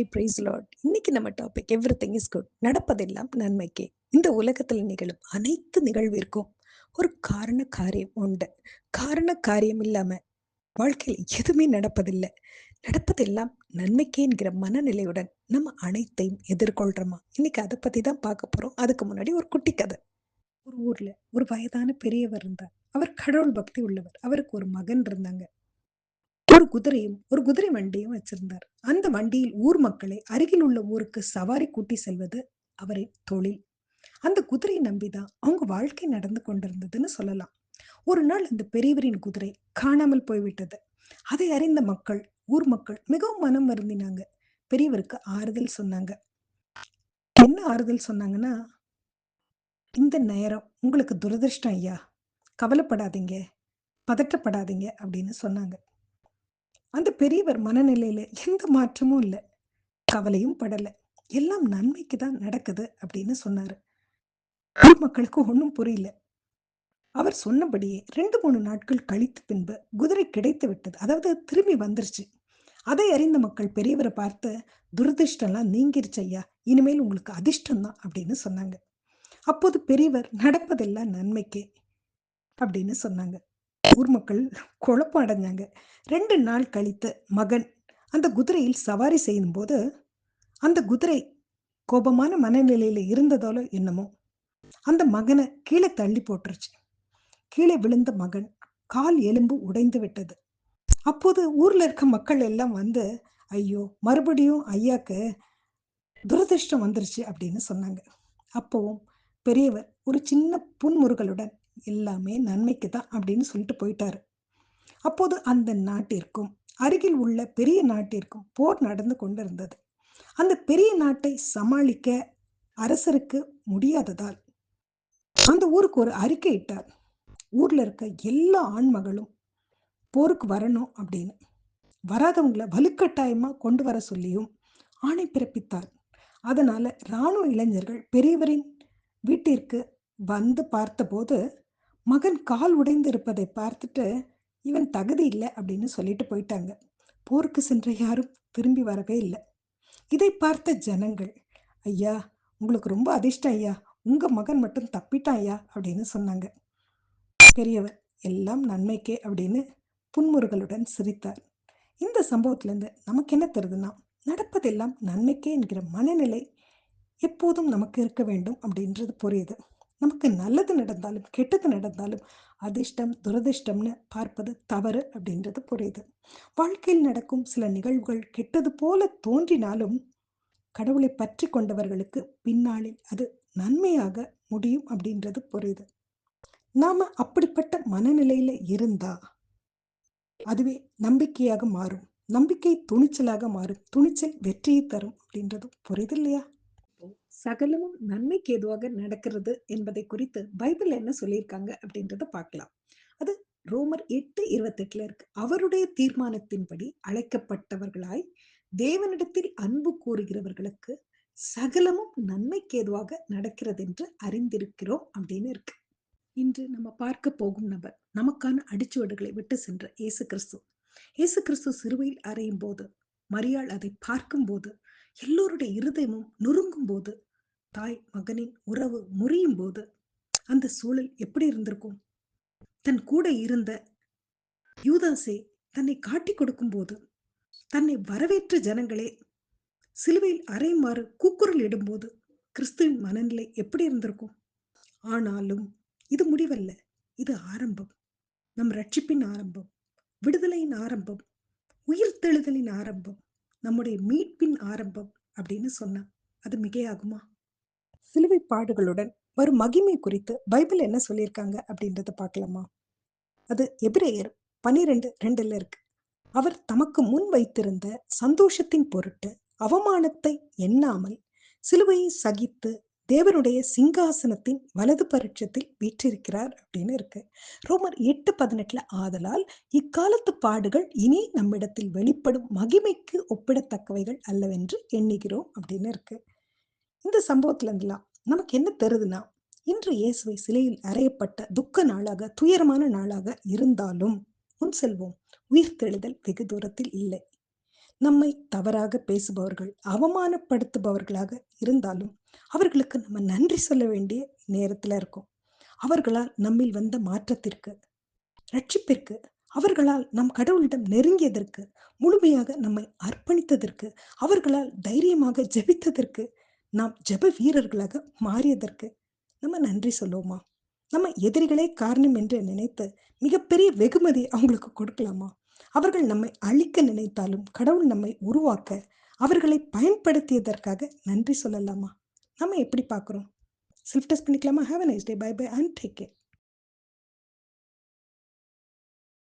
Hi price lot இன்னைக்கு நம்ம topic everything is good நடப்பதெல்லாம் நன்மைக்கே. இந்த உலகத்தில் நிகழும் அனைத்து நிகழ்விற்கும் ஒரு காரண காரியம் உண்டு. காரண காரியம் இல்லாம வாழ்க்கையில் எதுவுமே நடப்பதில்லை. நடப்பதெல்லாம் நன்மைக்கேங்கிற மனநிலையுடன் நம்ம அனைத்தையும் எதிர்கொள்றோமா? இன்னைக்கு அதை பத்தி தான் பார்க்க போறோம். அதுக்கு முன்னாடி ஒரு குட்டி கதை. ஒரு ஊர்ல ஒரு வயதான பெரியவர் இருந்தார். அவர் கடவுள் பக்தி உள்ளவர். அவருக்கு ஒரு மகன் இருந்தாங்க. ஒரு குதிரையும் ஒரு குதிரை வண்டியும் வச்சிருந்தார். அந்த வண்டியில் ஊர் மக்களை அருகில் உள்ள ஊருக்கு சவாரி கூட்டி செல்வது அவரின் தொழில். அந்த குதிரையை நம்பிதான் அவங்க வாழ்க்கை நடந்து கொண்டிருந்ததுன்னு சொல்லலாம். ஒரு நாள் அந்த பெரியவரின் குதிரை காணாமல் போய்விட்டது. அதை அறிந்த மக்கள் ஊர் மக்கள் மிகவும் மனம் வருந்தினாங்க. பெரியவருக்கு ஆறுதல் சொன்னாங்க. என்ன ஆறுதல் சொன்னாங்கன்னா இந்த நேரம் உங்களுக்கு துரதிருஷ்டம் ஐயா. கவலைப்படாதீங்க. பதற்றப்படாதீங்க. அப்படின்னு சொன்னாங்க. அந்த பெரியவர் மனநிலையில எந்த மாற்றமும் இல்லை. கவலையும் படலை. எல்லாம் நன்மைக்கு தான் நடக்குது அப்படின்னு சொன்னாரு. ஊர் மக்களுக்கு ஒன்றும் புரியல. அவர் சொன்னபடியே ரெண்டு மூணு நாட்கள் கழித்து பின்பு குதிரை கிடைத்து விட்டது. அதாவது திரும்பி வந்துருச்சு. அதை அறிந்த மக்கள் பெரியவரை பார்த்து துரதிருஷ்டம்லாம் நீங்கிருச்சு ஐயா. இனிமேல் உங்களுக்கு அதிர்ஷ்டம் தான் அப்படின்னு சொன்னாங்க. அப்போது பெரியவர் நடப்பதெல்லாம் நன்மைக்கே அப்படின்னு சொன்னாங்க. ஊர் மக்கள் குழப்பம் அடைஞ்சாங்க. ரெண்டு நாள் கழித்து மகன் அந்த குதிரையில் சவாரி செய்யும் போது அந்த குதிரை கோபமான மனநிலையில இருந்ததாலோ என்னமோ அந்த மகனை கீழே தள்ளி போட்டுருச்சு. கீழே விழுந்த மகன் கால் எலும்பு உடைந்து விட்டது. அப்போது ஊர்ல இருக்க மக்கள் எல்லாம் வந்து ஐயோ மறுபடியும் ஐயாக்கு துரதிருஷ்டம் வந்துருச்சு அப்படின்னு சொன்னாங்க. அப்போவும் பெரியவர் ஒரு சின்ன புன்முறுகளுடன் எல்லாமே நன்மைக்கு தான் அப்படின்னு சொல்லிட்டு போயிட்டாரு. அப்போது அந்த நாட்டிற்கும் அருகில் உள்ள பெரிய நாட்டிற்கும் போர் நடந்து கொண்டிருந்தது. அந்த பெரிய நாட்டை சமாளிக்க அரசருக்கு முடியாததால் அந்த ஊருக்கு ஒரு அறிக்கை இட்டார். ஊர்ல இருக்க எல்லா ஆண்மகளும் போருக்கு வரணும் அப்படின்னு. வராதவங்களை வலுக்கட்டாயமா கொண்டு வர சொல்லியும் ஆணை பிறப்பித்தார். அதனால இராணுவ இளைஞர்கள் பெரியவரின் வீட்டிற்கு வந்து பார்த்தபோது மகன் கால் உடைந்து இருப்பதை பார்த்துட்டு இவன் தகுதி இல்லை அப்படின்னு சொல்லிட்டு போயிட்டாங்க. போருக்கு சென்ற யாரும் திரும்பி வரவே இல்லை. இதை பார்த்த ஜனங்கள் ஐயா உங்களுக்கு ரொம்ப அதிர்ஷ்டம் ஐயா. உங்க மகன் மட்டும் தப்பிட்டான் ஐயா அப்படின்னு சொன்னாங்க. பெரியவர் எல்லாம் நன்மைக்கே அப்படின்னு புன்முறுகளுடன் சிரித்தார். இந்த சம்பவத்திலேருந்து நமக்கு என்ன தெரியுதுன்னா நடப்பதெல்லாம் நன்மைக்கே என்கிற மனநிலை எப்போதும் நமக்கு இருக்க வேண்டும் அப்படின்றது புரியுது. நமக்கு நல்லது நடந்தாலும் கெட்டது நடந்தாலும் அதிர்ஷ்டம் துரதிர்ஷ்டம்னு பார்ப்பது தவறு அப்படின்றது புரியுது. வாழ்க்கையில் நடக்கும் சில நிகழ்வுகள் கெட்டது போல தோன்றினாலும் கடவுளை பற்றி கொண்டவர்களுக்கு பின்னாளில் அது நன்மையாக முடியும் அப்படின்றது புரியுது. நாம அப்படிப்பட்ட மனநிலையில இருந்தா அதுவே நம்பிக்கையாக மாறும். நம்பிக்கை துணிச்சலாக மாறும். துணிச்சல் வெற்றியை தரும் அப்படின்றது புரியுது இல்லையா? சகலமும் நன்மைக்கு ஏதுவாக நடக்கிறது என்பதை குறித்து பைபிள் என்ன சொல்லியிருக்காங்க அப்படின்றத பார்க்கலாம். அது ரோமர் எட்டு இருபத்தெட்டுல இருக்கு. அவருடைய தீர்மானத்தின்படி அழைக்கப்பட்டவர்களாய் தேவனிடத்தில் அன்பு கூறுகிறவர்களுக்கு சகலமும் நன்மைக்கு ஏதுவாக நடக்கிறது என்று அறிந்திருக்கிறோம் அப்படின்னு இருக்கு. இன்று நம்ம பார்க்க போகும் நபர் நமக்கான அடிச்சுவடுகளை விட்டு சென்ற இயேசு கிறிஸ்து. இயேசு கிறிஸ்து சிறுவையில் அறையும் போது மரியாள் அதை பார்க்கும் போது எல்லோருடைய இருதயமும் நொறுங்கும் போது தாய் மகனின் உறவு முறியும் போது அந்த சூழல் எப்படி இருந்திருக்கும்? தன் கூட இருந்த யூதாசே தன்னை காட்டி கொடுக்கும் போது தன்னை வரவேற்ற ஜனங்களே சிலுவையில் அரைமாறு கூக்குரல் இடும்போது கிறிஸ்துவின் மனநிலை எப்படி இருந்திருக்கும்? ஆனாலும் இது முடிவல்ல. இது ஆரம்பம். நம் ரட்சிப்பின் ஆரம்பம் விடுதலையின் ஆரம்பம் உயிர்த்தெழுதலின் ஆரம்பம் நம்முடைய மீட்பின் ஆரம்பம் அப்படின்னு சொன்னா அது மிகையாகுமா? சிலுவை பாடுகளுடன் வரும் மகிமை குறித்து பைபிள் என்ன சொல்லியிருக்காங்க அப்படின்றத பார்க்கலாமா? அது எபிரேயர் பனிரெண்டு ரெண்டுல இருக்கு. அவர் தமக்கு முன் வைத்திருந்த சந்தோஷத்தின் பொருட்டு அவமானத்தை எண்ணாமல் சிலுவையை சகித்து தேவனுடைய சிங்காசனத்தின் வலது பரிட்சத்தில் வீற்றிருக்கிறார் அப்படின்னு இருக்கு. ரோமர் எட்டு பதினெட்டுல ஆதலால் இக்காலத்து பாடுகள் இனி நம்மிடத்தில் வெளிப்படும் மகிமைக்கு ஒப்பிடத்தக்கவைகள் அல்லவென்று எண்ணுகிறோம் அப்படின்னு இருக்கு. இந்த சம்பவத்துல நமக்கு என்ன தருதுன்னா இன்று இயேசுவை சிலையில் அறையப்பட்ட துக்க நாளாக துயரமான நாளாக இருந்தாலும் முன் செல்வோம் தெளிதல் வெகு தூரத்தில் இல்லை நம்மை தவறாக பேசுபவர்கள், அவமானப்படுத்துபவர்களாக இருந்தாலும், அவர்களுக்கு நம்ம நன்றி சொல்ல வேண்டிய நேரத்துல இருக்கோம். அவர்களால் நம்மில் வந்த மாற்றத்திற்கு, ரட்சிப்பிற்கு, அவர்களால் நம் கடவுளிடம் நெருங்கியதற்கு, முழுமையாக நம்மை அர்ப்பணித்ததற்கு, அவர்களால் தைரியமாக ஜெபித்ததற்கு, நாம் ஜெப வீரர்களாக மாறியதற்கு, நம்ம நன்றி சொல்லுவோமா? நம்ம எதிரிகளே காரணம் என்று நினைத்து, மிகப்பெரிய வெகுமதி அவங்களுக்கு கொடுக்கலாமா? அவர்கள் நம்மை அழிக்க நினைத்தாலும், கடவுள் நம்மை உருவாக்க, அவர்களை பயன்படுத்தியதற்காக நன்றி சொல்லலாமா? நம்ம எப்படி பார்க்குறோம்? செல்ஃப் டெஸ்ட் பண்ணிக்கலாமா? Have nice day. Bye bye and take care.